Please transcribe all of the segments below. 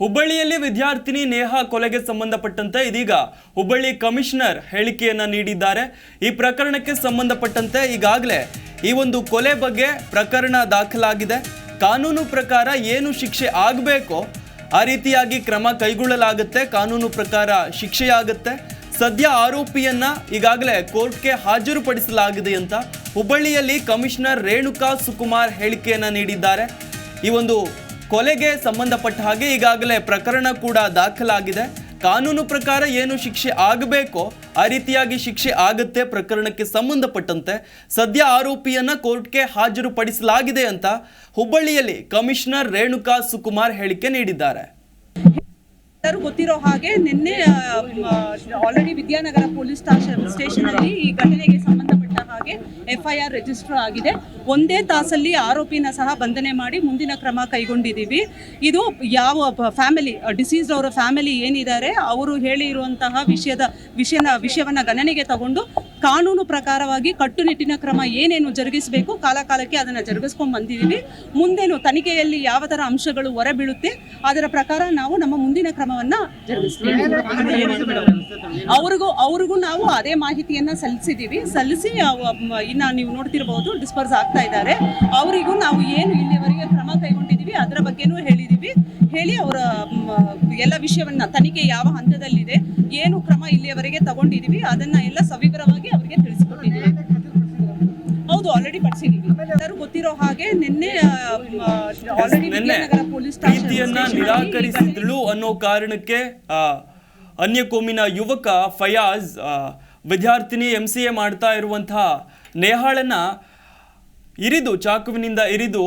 ಹುಬ್ಬಳ್ಳಿಯಲ್ಲಿ ವಿದ್ಯಾರ್ಥಿನಿ ನೇಹಾ ಕೊಲೆಗೆ ಸಂಬಂಧಪಟ್ಟಂತೆ ಇದೀಗ ಹುಬ್ಬಳ್ಳಿ ಕಮಿಷನರ್ ಹೇಳಿಕೆಯನ್ನು ನೀಡಿದ್ದಾರೆ. ಈ ಪ್ರಕರಣಕ್ಕೆ ಸಂಬಂಧಪಟ್ಟಂತೆ ಈಗಾಗಲೇ ಈ ಒಂದು ಕೊಲೆ ಬಗ್ಗೆ ಪ್ರಕರಣ ದಾಖಲಾಗಿದೆ. ಕಾನೂನು ಪ್ರಕಾರ ಏನು ಶಿಕ್ಷೆ ಆಗಬೇಕೋ ಆ ರೀತಿಯಾಗಿ ಕ್ರಮ ಕೈಗೊಳ್ಳಲಾಗುತ್ತೆ. ಕಾನೂನು ಪ್ರಕಾರ ಶಿಕ್ಷೆಯಾಗುತ್ತೆ. ಸದ್ಯ ಆರೋಪಿಯನ್ನ ಈಗಾಗಲೇ ಕೋರ್ಟ್ಗೆ ಹಾಜರುಪಡಿಸಲಾಗಿದೆ ಅಂತ ಹುಬ್ಬಳ್ಳಿಯಲ್ಲಿ ಕಮಿಷನರ್ ರೇಣುಕಾ ಸುಕುಮಾರ್ ಹೇಳಿಕೆಯನ್ನು ನೀಡಿದ್ದಾರೆ. ಈ ಒಂದು ಕೊಲೆಗೆ ಸಂಬಂಧಪಟ್ಟ ಹಾಗೆ ಈಗಾಗಲೇ ಪ್ರಕರಣ ಕೂಡ ದಾಖಲಾಗಿದೆ. ಕಾನೂನು ಪ್ರಕಾರ ಏನು ಶಿಕ್ಷೆ ಆಗಬೇಕೋ, ಆ ರೀತಿಯಾಗಿ ಶಿಕ್ಷೆ ಆಗುತ್ತೆ, ಪ್ರಕರಣಕ್ಕೆ ಸಂಬಂಧಪಟ್ಟಂತೆ. ಸದ್ಯ ಆರೋಪಿಯನ್ನ ಕೋರ್ಟ್ಗೆ ಹಾಜರುಪಡಿಸಲಾಗಿದೆ ಅಂತ ಹುಬ್ಬಳ್ಳಿಯಲ್ಲಿ ಕಮಿಷನರ್ ರೇಣುಕಾ ಸುಕುಮಾರ್ ಹೇಳಿಕೆ ನೀಡಿದ್ದಾರೆ. ಎಲ್ಲರೂ ಗೊತ್ತಿರೋ ಹಾಗೆ ನಿನ್ನೆ ಆಲ್ರೆಡಿ ವಿದ್ಯಾನಗರ ಪೊಲೀಸ್ ಸ್ಟೇಷನ್ ಅಲ್ಲಿ ಈ ಘಟನೆಗೆ ಸಂಬಂಧಪಟ್ಟ ಹಾಗೆ ಎಫ್ಐಆರ್ ರಿಜಿಸ್ಟರ್ ಆಗಿದೆ. ಒಂದೇ ತಾಸಲ್ಲಿ ಆರೋಪಿನ ಸಹ ಬಂಧನೆ ಮಾಡಿ ಮುಂದಿನ ಕ್ರಮ ಕೈಗೊಂಡಿದ್ದೀವಿ. ಇದು ಯಾವ ಫ್ಯಾಮಿಲಿ ಡಿಸೀಸ್ ಅವರ ಫ್ಯಾಮಿಲಿ ಏನಿದ್ದಾರೆ, ಅವರು ಹೇಳಿರುವಂತಹ ವಿಷಯದ ವಿಷಯನ ವಿಷಯವನ್ನ ಗಣನೆಗೆ ತಗೊಂಡು ಕಾನೂನು ಪ್ರಕಾರವಾಗಿ ಕಟ್ಟುನಿಟ್ಟಿನ ಕ್ರಮ ಏನೇನು ಜರುಗಿಸಬೇಕು, ಕಾಲಕಾಲಕ್ಕೆ ಅದನ್ನು ಜರುಗಿಸ್ಕೊಂಡು ಬಂದಿದ್ದೀವಿ ಮುಂದೇನು ತನಿಖೆಯಲ್ಲಿ ಯಾವ ಥರ ಅಂಶಗಳು ಹೊರಬೀಳುತ್ತೆ, ಅದರ ಪ್ರಕಾರ ನಾವು ನಮ್ಮ ಮುಂದಿನ ಕ್ರಮವನ್ನ ಜರುಗಿಸ್ತೀವಿ. ಅವ್ರಿಗೂ ಅವ್ರಿಗೂ ನಾವು ಅದೇ ಮಾಹಿತಿಯನ್ನ ಸಲ್ಲಿಸಿದ್ದೀವಿ ಸಲ್ಲಿಸಿ ಇನ್ನು ನೀವು ನೋಡ್ತಿರಬಹುದು ಡಿಸ್ಪರ್ಸ್ ಆಗ್ತಾ ಇದ್ದಾರೆ. ಅವರಿಗೂ ನಾವು ಏನು ಇಲ್ಲಿವರೆಗೆ ಕ್ರಮ ಕೈಗೊಂಡಿದ್ದೀವಿ ಅದರ ಬಗ್ಗೆನೂ ಹೇಳಿದ್ದೀವಿ ಹೇಳಿ ಅವರ ಎಲ್ಲ ವಿಷಯವನ್ನ, ತನಿಖೆ ಯಾವ ಹಂತದಲ್ಲಿದೆ, ಏನು ಕ್ರಮ ಇಲ್ಲಿಯವರೆಗೆ ತಗೊಂಡಿದ್ದೀವಿ ಅದನ್ನ ಎಲ್ಲ ಸವಿವರವಾಗಿ ಹೌದು ಆಲ್ರೆಡಿ ಪಡಿಸಿದ್ದೀವಿ ಎಲ್ಲರೂ ಗೊತ್ತಿರೋ ಹಾಗೆ ನಿನ್ನೆ ಆಲ್ರೆಡಿ ವಿದ್ಯಾನಗರ ಪೊಲೀಸ್ ಪ್ರೀತಿಯನ್ನ ನಿರಾಕರಿಸಿದ್ಳು ಅನ್ನೋ ಕಾರಣಕ್ಕೆ ಆ, ಅನ್ಯ ಕೋಮಿನ ಯುವಕ ಫಯಾಜ್ ಆ, ವಿದ್ಯಾರ್ಥಿನಿ ಎಂ ಸಿ ಎ ಮಾಡ್ತಾ ಇರುವಂತಹ ನೇಹಾಳನ್ನ ಇರಿದು, ಚಾಕುವಿನಿಂದ ಇರಿದು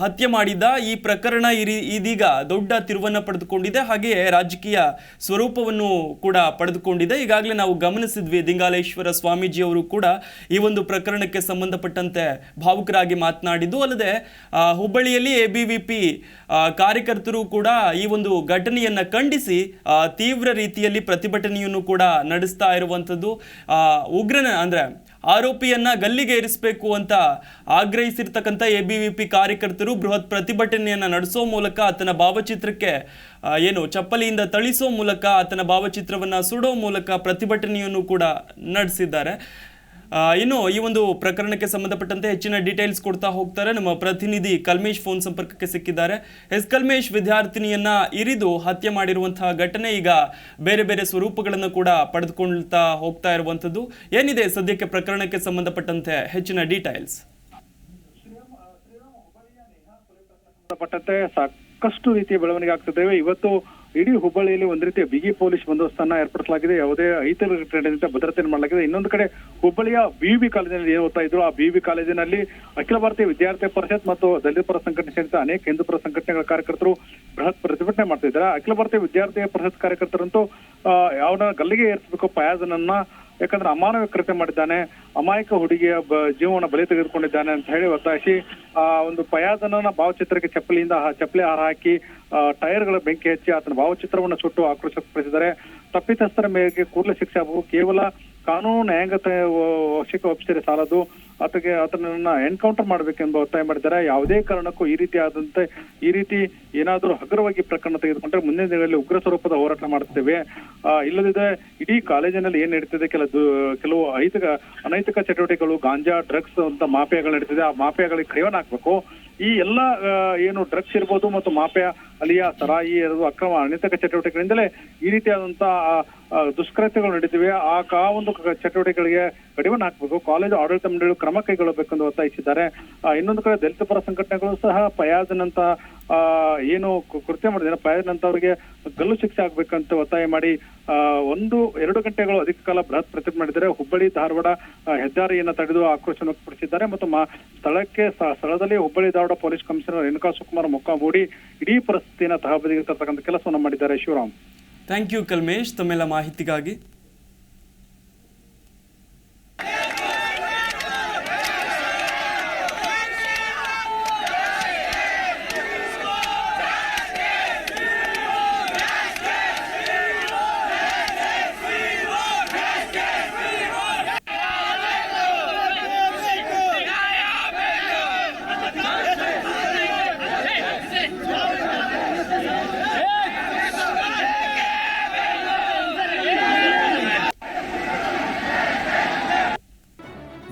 ಹತ್ಯೆ ಮಾಡಿದ್ದ ಈ ಪ್ರಕರಣ ಇರಿ, ಇದೀಗ ದೊಡ್ಡ ತಿರುವನ್ನು ಪಡೆದುಕೊಂಡಿದೆ. ಹಾಗೆಯೇ ರಾಜಕೀಯ ಸ್ವರೂಪವನ್ನು ಕೂಡ ಪಡೆದುಕೊಂಡಿದೆ. ಈಗಾಗಲೇ ನಾವು ಗಮನಿಸಿದ್ವಿ ದಿಂಗಾಲೇಶ್ವರ ಸ್ವಾಮೀಜಿಯವರು ಕೂಡ ಈ ಒಂದು ಪ್ರಕರಣಕ್ಕೆ ಸಂಬಂಧಪಟ್ಟಂತೆ ಭಾವುಕರಾಗಿ ಮಾತನಾಡಿದ್ದು. ಅಲ್ಲದೆ ಹುಬ್ಬಳ್ಳಿಯಲ್ಲಿ ಎ ಬಿ ವಿ ಪಿ ಕಾರ್ಯಕರ್ತರು ಕೂಡ ಈ ಒಂದು ಘಟನೆಯನ್ನು ಖಂಡಿಸಿ ತೀವ್ರ ರೀತಿಯಲ್ಲಿ ಪ್ರತಿಭಟನೆಯನ್ನು ಕೂಡ ನಡೆಸ್ತಾ ಇರುವಂಥದ್ದು. ಉಗ್ರನ, ಅಂದ್ರೆ ಆರೋಪಿಯನ್ನ ಗಲ್ಲಿಗೆ ಏರಿಸಬೇಕು ಅಂತ ಆಗ್ರಹಿಸಿರ್ತಕ್ಕಂಥ ಎ ಬಿ ವಿ ಪಿ ಕಾರ್ಯಕರ್ತರು ಬೃಹತ್ ಪ್ರತಿಭಟನೆಯನ್ನು ನಡೆಸೋ ಮೂಲಕ ಆತನ ಭಾವಚಿತ್ರಕ್ಕೆ ಏನು ಚಪ್ಪಲಿಯಿಂದ ತಳಿಸೋ ಮೂಲಕ ಆತನ ಭಾವಚಿತ್ರವನ್ನು ಸುಡೋ ಮೂಲಕ ಪ್ರತಿಭಟನೆಯನ್ನು ಕೂಡ ನಡೆಸಿದ್ದಾರೆ. ಇನ್ನು ಈ ಒಂದು ಪ್ರಕರಣಕ್ಕೆ ಸಂಬಂಧಪಟ್ಟಂತೆ ಹೆಚ್ಚಿನ ಡೀಟೇಲ್ಸ್ ಕೊಡ್ತಾ ಹೋಗ್ತಾರೆ. ನಮ್ಮ ಪ್ರತಿನಿಧಿ ಕಲ್ಮೇಶ್ ಫೋನ್ ಸಂಪರ್ಕಕ್ಕೆ ಸಿಕ್ಕಿದ್ದಾರೆ. ಎಸ್ ಕಲ್ಮೇಶ್, ವಿದ್ಯಾರ್ಥಿನಿಯನ್ನ ಇರಿದು ಹತ್ಯೆ ಮಾಡಿರುವಂತಹ ಘಟನೆ ಈಗ ಬೇರೆ ಬೇರೆ ಸ್ವರೂಪಗಳನ್ನು ಕೂಡ ಪಡೆದುಕೊಳ್ತಾ ಹೋಗ್ತಾ ಇರುವಂಥದ್ದು. ಏನಿದೆ ಸದ್ಯಕ್ಕೆ ಪ್ರಕರಣಕ್ಕೆ ಸಂಬಂಧಪಟ್ಟಂತೆ ಹೆಚ್ಚಿನ ಡೀಟೇಲ್ಸ್ ಸಂಬಂಧಪಟ್ಟಂತೆ ಸಾಕಷ್ಟು ರೀತಿಯ ಬೆಳವಣಿಗೆ ಆಗ್ತಿದ್ದೇವೆ ಇವತ್ತು ಇಡೀ ಹುಬ್ಬಳ್ಳಿಯಲ್ಲಿ ಒಂದು ರೀತಿಯ ಬಿಗಿ ಪೊಲೀಸ್ ಬಂದೋಬಸ್ತನ್ನ ಏರ್ಪಡಿಸಲಾಗಿದೆ. ಯಾವುದೇ ಐತಿಹಾಸಿಕ ಭದ್ರತೆಯನ್ನು ಮಾಡಲಾಗಿದೆ. ಇನ್ನೊಂದು ಕಡೆ ಹುಬ್ಬಳ್ಳಿಯ ವಿವಿ ಕಾಲೇಜಿನಲ್ಲಿ ಏನು ಓದ್ತಾ ಇದ್ರು ಆ ವಿವಿ ಕಾಲೇಜಿನಲ್ಲಿ ಅಖಿಲ ಭಾರತೀಯ ವಿದ್ಯಾರ್ಥಿ ಪರಿಷತ್ ಮತ್ತು ದಲಿತ ಪರ ಸಂಘಟನೆ ಸೇರಿದ ಅನೇಕ ಹಿಂದೂ ಪರ ಸಂಘಟನೆಗಳ ಕಾರ್ಯಕರ್ತರು ಬೃಹತ್ ಪ್ರತಿಭಟನೆ ಮಾಡ್ತಿದ್ದಾರೆ ಅಖಿಲ ಭಾರತೀಯ ವಿದ್ಯಾರ್ಥಿ ಪರಿಷತ್ ಕಾರ್ಯಕರ್ತರಂತೂ ಆ, ಯಾವನ ಗಲ್ಲಿಗೆ ಏರಿಸಬೇಕು ಫಯಾಜನನ್ನ ಯಾಕಂದ್ರೆ ಅಮಾನವ ಕೃತ್ಯ ಮಾಡಿದ್ದಾನೆ, ಅಮಾಯಕ ಹುಡುಗಿಯ ಜೀವನ ಬಲಿ ತೆಗೆದುಕೊಂಡಿದ್ದಾನೆ ಅಂತ ಹೇಳಿ ಒತ್ತಾಯಿಸಿ, ಆ, ಒಂದು ಪಯಾದನ ಭಾವಚಿತ್ರಕ್ಕೆ ಚಪ್ಪಲಿಯಿಂದ ಚಪ್ಪಲಿ ಹಾರ ಹಾಕಿ ಟೈರ್ಗಳ ಬೆಂಕಿ ಹಚ್ಚಿ ಆತನ ಭಾವಚಿತ್ರವನ್ನು ಸುಟ್ಟು ಆಕ್ರೋಶ ವ್ಯಕ್ತಪಡಿಸಿದ್ದಾರೆ ತಪ್ಪಿತಸ್ಥರ ಮೇರೆಗೆ ಕೂಡಲೇ ಶಿಕ್ಷೆ ಕೇವಲ ಕಾನೂನು ನ್ಯಾಯಾಂಗ ವಶಕ್ಕೆ ಒಪ್ಪಿಸಿದರೆ ಸಾಲದು. ಆತಗೆ ಆತನನ್ನ ಎನ್ಕೌಂಟರ್ ಮಾಡಬೇಕೆಂದು ಒತ್ತಾಯ ಮಾಡಿದ್ದಾರೆ. ಯಾವುದೇ ಕಾರಣಕ್ಕೂ ಈ ರೀತಿ ಆದಂತೆ ಈ ರೀತಿ ಏನಾದರೂ ಹಗುರವಾಗಿ ಪ್ರಕರಣ ತೆಗೆದುಕೊಂಡ್ರೆ ಮುಂದಿನ ದಿನಗಳಲ್ಲಿ ಉಗ್ರ ಸ್ವರೂಪದ ಹೋರಾಟ ಮಾಡುತ್ತೇವೆ ಆ, ಇಲ್ಲದಿದ್ದರೆ ಇಡೀ ಕಾಲೇಜಿನಲ್ಲಿ ಏನ್ ನಡೀತಿದೆ? ಕೆಲ ಕೆಲವು ಐತಿಕ ಅನೈತಿಕ ಚಟುವಟಿಕೆಗಳು ಗಾಂಜಾ ಡ್ರಗ್ಸ್ ಅಂತ ಮಾಫಿಯಾಗಳು ನಡೀತಿದೆ. ಆ ಮಾಫಿಯಾಗಳಿಗೆ ಕಡಿವಾಣ ಹಾಕ್ಬೇಕು. ಈ ಎಲ್ಲ ಏನು ಡ್ರಗ್ಸ್ ಇರ್ಬೋದು ಮತ್ತು ಮಾಫಿಯಾ ಅಲಿಯ ಸರಾಯಿ ಇರೋದು ಅಕ್ರಮ ಅನೈತಿಕ ಚಟುವಟಿಕೆಗಳಿಂದಲೇ ಈ ರೀತಿಯಾದಂತಹ ದುಷ್ಕೃತ್ಯಗಳು ನಡೀತಿವೆ. ಆ ಕಾ ಒಂದು ಚಟುವಟಿಕೆಗಳಿಗೆ ಕಡಿವಾಣ ಹಾಕಬೇಕು. ಕಾಲೇಜು ಆಡಳಿತ ಮಂಡಳಿ ಕ್ರಮ ಕೈಗೊಳ್ಳಬೇಕೆಂದು ಒತ್ತಾಯಿಸಿದ್ದಾರೆ. ಆ, ಇನ್ನೊಂದು ಕಡೆ ದಲಿತ ಪರ ಸಂಘಟನೆಗಳು ಸಹ ಫಯಾಜ್ನಂತ ಆ, ಏನು ಕೃತ್ಯ ಮಾಡಿದ್ರೆ ಫಯಾಜ್ನಂತ ಅವರಿಗೆ ಗಲ್ಲು ಶಿಕ್ಷೆ ಆಗ್ಬೇಕಂತ ಒತ್ತಾಯ ಮಾಡಿ ಒಂದು ಎರಡು ಗಂಟೆಗಳು ಅಧಿಕ ಕಾಲ ಬೃಹತ್ ಪ್ರತಿಭಟನೆ ಮಾಡಿದರೆ ಹುಬ್ಬಳ್ಳಿ ಧಾರವಾಡ ಹೆದ್ದಾರಿಯನ್ನ ತಡೆದು ಆಕ್ರೋಶ ವ್ಯಕ್ತಪಡಿಸಿದ್ದಾರೆ ಮತ್ತು ಸ್ಥಳಕ್ಕೆ ಸ್ಥಳದಲ್ಲಿ ಹುಬ್ಬಳ್ಳಿ ಧಾರವಾಡ ಪೊಲೀಸ್ ಕಮಿಷನರ್ ರೇಣುಕಾ ಸುಕುಮಾರ್ ಮೊಕ್ಕ ಮೂಡಿ ಇಡೀ ಪರಿಸ್ಥಿತಿಯನ್ನು ತಹಬದಿಗೆ ತರ್ತಕ್ಕಂಥ ಕೆಲಸವನ್ನು ಮಾಡಿದ್ದಾರೆ ಶಿವರಾಮ್. ಥ್ಯಾಂಕ್ ಯು ಕಲ್ಮೇಶ್ ತಮ್ಮೆಲ್ಲ ಮಾಹಿತಿಗಾಗಿ.